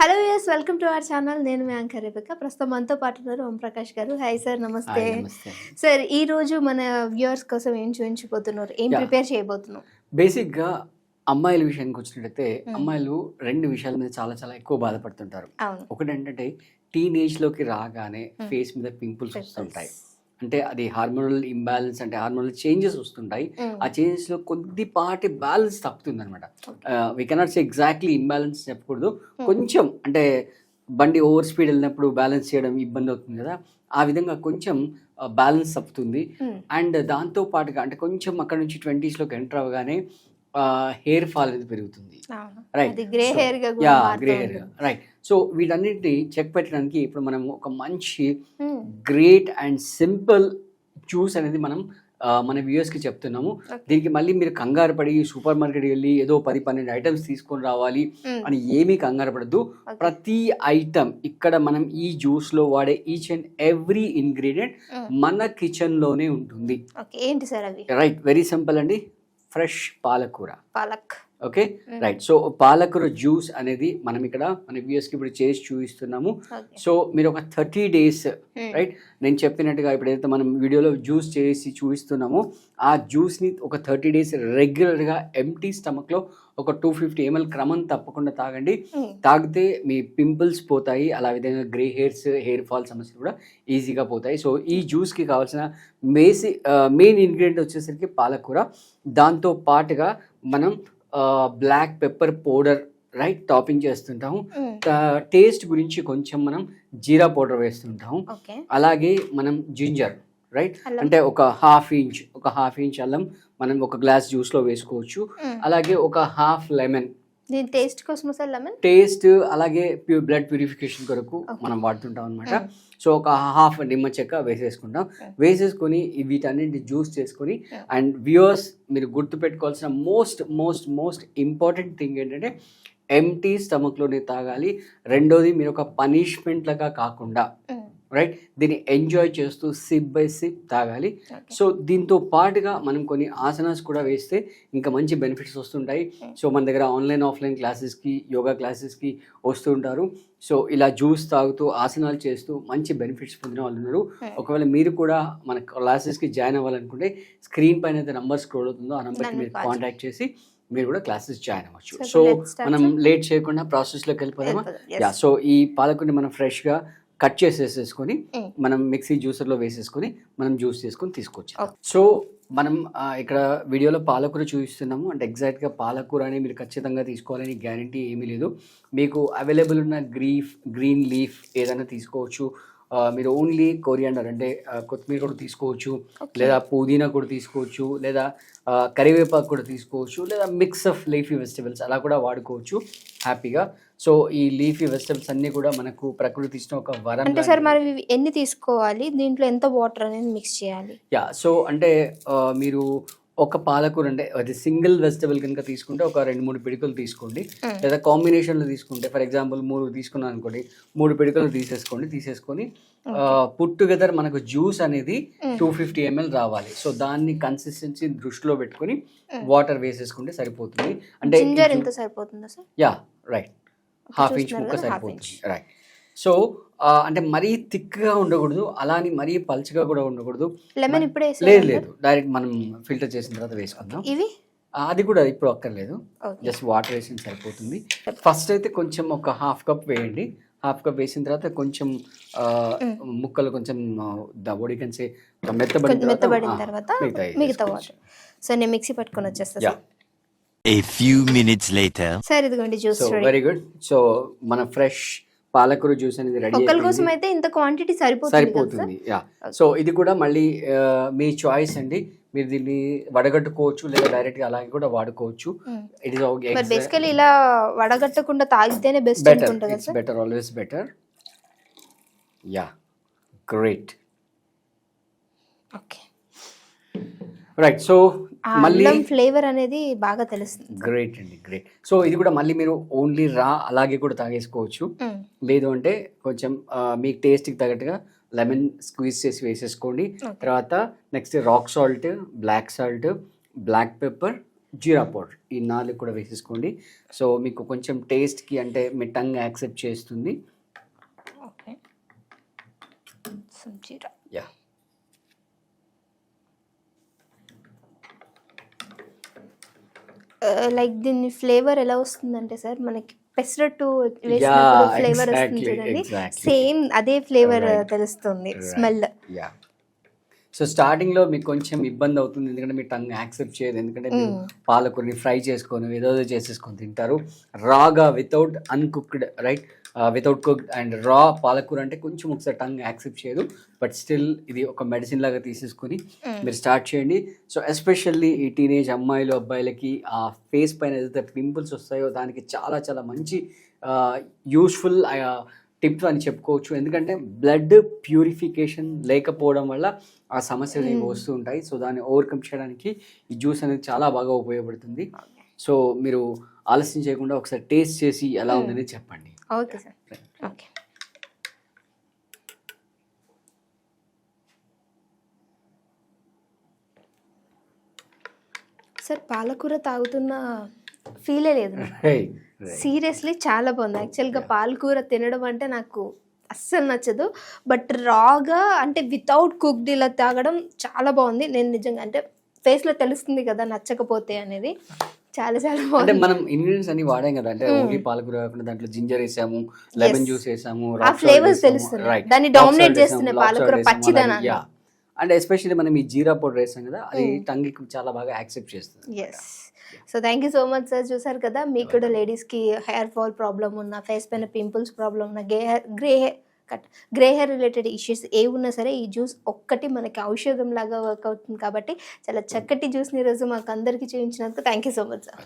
Hello yes welcome to our channel. నేను మీ anchor రేపిక ప్రస్తుతం మనతో పాటు ఉన్నారు ఓం ప్రకాష్ గారు. హాయ్ సార్ నమస్తే. సార్ ఈ రోజు మన వ్యూవర్స్ కోసం ఏం చూపించబోతున్నారు? ఏం. ప్రిపేర్ చేయబోతున్నాం? బేసిక్గా అమ్మాయిల విషయానికి వచ్చినట్టయితే. అమ్మాయిలు రెండు విషయాల మీద చాలా చాలా ఎక్కువ బాధపడుతుంటారు. ఒకటి ఏంటంటే టీనేజ్లోకి రాగానే. ఫేస్ మీద పింపుల్స్ వస్తుంటాయి. అంటే అది హార్మోనల్ ఇంబ్యాలెన్స్ అంటే హార్మోనల్ చేంజెస్ వస్తుంటాయి. ఆ చేంజెస్లో కొద్దిపాటి బ్యాలెన్స్ తప్పుతుంది అనమాట we cannot say exactly imbalance చెప్పకూడదు. కొంచెం అంటే బండి ఓవర్ స్పీడ్ వెళ్ళినప్పుడు బ్యాలెన్స్ చేయడం ఇబ్బంది అవుతుంది కదా ఆ విధంగా కొంచెం బ్యాలెన్స్ తప్పుతుంది Mm. అండ్ దాంతో పాటుగా అంటే కొంచెం అక్కడ నుంచి ట్వంటీస్లోకి ఎంటర్ అవ్వగానే హెయిర్ ఫాల్ అనేది పెరుగుతుంది. Right grey hair yeah grey hair. Right so వీటన్నిటిని చెక్ పెట్టడానికి ఇప్పుడు మనం ఒక మంచి. గ్రేట్ అండ్ సింపుల్ జ్యూస్ అనేది మనం మన వ్యూయర్స్కి చెప్తున్నాము. దీనికి మళ్ళీ మీరు కంగారు పడి సూపర్ మార్కెట్ వెళ్ళి ఏదో పది పన్నెండు ఐటమ్స్ తీసుకొని రావాలి Mm. అని ఏమీ కంగారు పడద్దు. ప్రతి ఐటమ్ ఇక్కడ మనం ఈ జ్యూస్లో వాడే ఈచ్ అండ్ ఎవ్రీ ఇంగ్రీడియంట్. మన కిచెన్లోనే ఉంటుంది ఏంటి సార్ రైట్ వెరీ సింపుల్ అండి ఫ్రెష్ పాలకూర. పాలక్. ఓకే? Mm. రైట్ సో పాలకూర జ్యూస్ అనేది మనం ఇక్కడ మన వ్యూయర్స్కి ఇప్పుడు చేసి చూపిస్తున్నాము. సో మీరు ఒక థర్టీ డేస్ Mm. రైట్ నేను చెప్పినట్టుగా ఇప్పుడు ఏదైతే మనం వీడియోలో జ్యూస్ చేసి చూపిస్తున్నామో ఆ జ్యూస్ని ఒక థర్టీ డేస్ రెగ్యులర్గా ఎంటీ స్టమక్లో ఒక టూ ఫిఫ్టీ ఎంఎల్ క్రమం తప్పకుండా తాగండి. తాగితే మీ పింపుల్స్ పోతాయి. అలా విధంగా గ్రే హెయిర్స్ హెయిర్ ఫాల్ సమస్యలు కూడా ఈజీగా పోతాయి. సో ఈ జ్యూస్కి కావాల్సిన మేసి మెయిన్ ఇంగ్రీడియంట్ వచ్చేసరికి పాలకూర. దాంతో పాటుగా మనం black pepper powder right topping చేస్తుంటాము. టేస్ట్ గురించి కొంచెం మనం జీరా పౌడర్ వేస్తుంటాము. అలాగే మనం జింజర్ రైట్. అంటే ఒక హాఫ్ ఇంచ్ ఒక హాఫ్ ఇంచ్ అల్లం మనం ఒక గ్లాస్ జ్యూస్లో వేసుకోవచ్చు Mm. అలాగే ఒక హాఫ్ లెమన్ టేస్ట్ కోసం లెమన్ టేస్ట్ అలాగే ప్యూర్ బ్లడ్ ప్యూరిఫికేషన్ కొరకు. మనం వాడుతుంటాం అనమాట. సో ఒక హాఫ్ నిమ్మ చెక్క వేసేసుకుంటాం. వేసేసుకొని వీటన్నింటి జ్యూస్ చేసుకొని. అండ్ వ్యూవర్స్ మీరు గుర్తుపెట్టుకోవాల్సిన most most most important thing ఏంటంటే ఎంటీ స్టమక్లోనే తాగాలి రెండోది మీరు ఒక పనిష్మెంట్ లాగా కాకుండా. రైట్? దీన్ని ఎంజాయ్ చేస్తూ సిప్ బై సిప్ తాగాలి. సో దీంతో పాటుగా మనం కొన్ని ఆసనాస్ కూడా వేస్తే ఇంకా మంచి బెనిఫిట్స్ వస్తుంటాయి. సో మన దగ్గర ఆన్లైన్ ఆఫ్లైన్ క్లాసెస్కి యోగా క్లాసెస్కి వస్తుంటారు సో ఇలా జ్యూస్ తాగుతూ ఆసనాలు చేస్తూ మంచి బెనిఫిట్స్ పొందిన వాళ్ళు ఉన్నారు. ఒకవేళ మీరు కూడా మన క్లాసెస్కి జాయిన్ అవ్వాలనుకుంటే స్క్రీన్ పైన అయితే నంబర్ స్క్రోల్ అవుతుందో ఆ నెంబర్కి మీరు కాంటాక్ట్ చేసి మీరు కూడా క్లాసెస్ జాయిన్ అవ్వచ్చు. సో మనం. లేట్ చేయకుండా ప్రాసెస్లోకి వెళ్ళిపోదామా. యా సో ఈ పాలకుని మనం ఫ్రెష్గా కట్ చేసేసేసుకొని. మనం మిక్సీ జ్యూసర్లో వేసేసుకొని మనం జ్యూస్ చేసుకొని తీసుకొచ్చాం Okay. సో మనం ఇక్కడ వీడియోలో పాలకూర చూపిస్తున్నాము అంటే ఎగ్జాక్ట్గా పాలకూర అని మీరు ఖచ్చితంగా తీసుకోవాలని గ్యారంటీ ఏమీ లేదు మీకు అవైలబుల్ ఉన్న గ్రీఫ్ గ్రీన్ లీఫ్ ఏదైనా తీసుకోవచ్చు మీరు ఓన్లీ కొరియాండర్ అంటే కొత్తిమీర కూడా తీసుకోవచ్చు. లేదా పుదీనా కూడా తీసుకోవచ్చు లేదా కరివేపాకు కూడా తీసుకోవచ్చు లేదా మిక్స్ ఆఫ్ లీఫీ వెజిటబుల్స్ అలా కూడా వాడుకోవచ్చు హ్యాపీగా సో ఈ లీఫీ వెజిటబుల్స్ అన్నీ కూడా మనకు ప్రకృతి ఇచ్చిన ఒక వరం అంటే సార్. మరి ఇవి ఎన్ని తీసుకోవాలి దీంట్లో ఎంత వాటర్ అనేది మిక్స్ చేయాలి యా సో అంటే మీరు ఒక పాలకూర అంటే అది సింగిల్ వెజిటబుల్ కనుక తీసుకుంటే ఒక రెండు మూడు పిడికలు తీసుకోండి. లేదా కాంబినేషన్లో తీసుకుంటే ఫర్ ఎగ్జాంపుల్ మూడు తీసుకున్నాను అనుకోండి మూడు పిడికలు తీసేసుకోండి తీసేసుకొని పుట్ టుగెదర్ మనకు జ్యూస్ అనేది. టూ ఫిఫ్టీ ఎంఎల్ రావాలి సో దాన్ని కన్సిస్టెన్సీ దృష్టిలో పెట్టుకొని. వాటర్ వేసేసుకుంటే సరిపోతుంది అంటే యా రైట్ హాఫ్ ఇంచ్ ముక్క సరిపోతుంది. రైట్ సో అంటే మరీ థిక్గా ఉండకూడదు అలా అని మరీ పల్చగా కూడా ఉండకూడదు. లెమన్ ఇప్పుడే లేదు లేదు. డైరెక్ట్ మనం ఫిల్టర్ చేసిన తర్వాత వేసుకుందాం. ఇవి? అది కూడా ఇప్పుడు అక్కర్లేదు. జస్ట్ వాటర్ వేసిన సరిపోతుంది. ఫస్ట్ అయితే కొంచెం ఒక హాఫ్ కప్ వేయండి. హాఫ్ కప్ వేసిన తర్వాత కొంచెం. ముక్కలు కొంచెం దబోడి కొంచెం మెత్తబడిన తర్వాత తర్వాత మిగతా వాటర్ సో నేను మిక్సీ పట్టుకొని వచ్చేస్తా A few minutes later. Sir ఇదిగోండి juice so very good so మన ఫ్రెష్ పాలకూర జ్యూస్ అనేది రెడీ కోసం అయితే ఇంత క్వాంటిటీ సరిపోతుంది సరిపోతుంది యా సో ఇది కూడా మళ్ళీ మీ చాయిస్ అండి. మీరు దీన్ని వడగట్టుకోవచ్చు లేదా డైరెక్ట్గా అలాగే కూడా వాడుకోవచ్చు. ఇట్ ఇస్ బేసికలీ ఇలా వడగట్టకుండా తాగితేనే best better it's better always better yeah great okay right so మళ్ళీ ఫ్లేవర్ అనేది బాగా తెలుస్తుంది. గ్రేట్ అండి గ్రేట్ సో ఇది కూడా మళ్ళీ మీరు ఓన్లీ రా అలాగే కూడా తాగేసుకోవచ్చు. Mm. లేదు అంటే కొంచెం మీ టేస్ట్కి తగ్గట్టుగా లెమన్ స్క్వీజ్ చేసి వేసేసుకోండి. తర్వాత next rock salt black salt black pepper jeera powder ఈ నాలుగు కూడా వేసేసుకోండి. సో మీకు కొంచెం టేస్ట్కి అంటే మీ టంగ్ యాక్సెప్ట్ చేస్తుంది. ఓకే. జీరా. యా లైక్ దీని ఫ్లేవర్ ఎలా వస్తుందంటే సార్ మనకి పెసరట్టు వేసినప్పుడు ఫ్లేవర్ వస్తుంది చూడండి. సేమ్ అదే ఫ్లేవర్. తెలుస్తుంది స్మెల్ సో స్టార్టింగ్లో మీకు కొంచెం ఇబ్బంది అవుతుంది. ఎందుకంటే మీ టంగ్ యాక్సెప్ట్ చేయదు. ఎందుకంటే మీరు పాలకూరని ఫ్రై చేసుకొని ఏదో ఏదో చేసేసుకొని తింటారు. రాగా without uncooked right without cooked and raw పాలకూర అంటే కొంచెం ఒకసారి టంగ్ యాక్సెప్ట్ చేయదు. బట్ స్టిల్ ఇది ఒక మెడిసిన్ లాగా తీసేసుకొని మీరు స్టార్ట్ చేయండి. సో ఎస్పెషల్లీ ఈ టీనేజ్ అమ్మాయిలు అబ్బాయిలకి ఆ ఫేస్ పైన ఏదైతే పింపుల్స్ వస్తాయో దానికి చాలా చాలా మంచి యూస్ఫుల్ టిప్ అని చెప్పుకోవచ్చు. ఎందుకంటే బ్లడ్ ప్యూరిఫికేషన్ లేకపోవడం వల్ల ఆ సమస్యలు ఇవి వస్తూ ఉంటాయి. సో దాన్ని ఓవర్కమ్ చేయడానికి ఈ జ్యూస్ అనేది చాలా బాగా ఉపయోగపడుతుంది. సో మీరు ఆలస్యం చేయకుండా ఒకసారి టేస్ట్ చేసి ఎలా ఉందని చెప్పండి. ఓకే సార్ ఓకే సార్ పాలకూర తాగుతున్న ఫీలే లేదు సీరియస్లీ చాలా బాగుంది. యాక్చువల్గా పాలకూర తినడం అంటే నాకు అస్సలు నచ్చదు. బట్ రాగా అంటే వితౌట్ కుక్డ్ ఇలా తాగడం చాలా బాగుంది. నేను నిజంగా అంటే ఫేస్లో తెలుస్తుంది కదా నచ్చకపోతే అనేది. చాలా చాలా అంటే బాగుంది. మనం ఇంగ్రీడియంట్స్ అన్ని వాడాం కదా. అంటే ఓన్లీ పాలకూర కాకుండా దాంట్లో జింజర్ వేసాము లెమన్ జ్యూస్ వేసాము ఆ flavors తెలుస్తున్నాయి. దాన్ని dominate చేస్తున్నాయి పాలకూర పచ్చిదనాన్ని. అండ్ ఎస్పెషల్లీ మనం ఈ జీరా పౌడర్ వేసాం కదా అది టంగ్ చాలా బాగా యాక్సెప్ట్ చేస్తుంది yes so thank you so much sir చూసారు కదా మీకు కూడా లేడీస్కి హెయిర్ ఫాల్ ప్రాబ్లం ఉన్న ఫేస్ పైన పింపుల్స్ ప్రాబ్లం ఉన్న గే grey hair cut grey hair related issues ఏ ఉన్నా సరే ఈ జ్యూస్ ఒక్కటి మనకి ఔషధం లాగా వర్క్ అవుతుంది కాబట్టి చాలా చక్కటి జ్యూస్ని ఈరోజు మాకు అందరికీ చూపించినందుకు thank you so much sir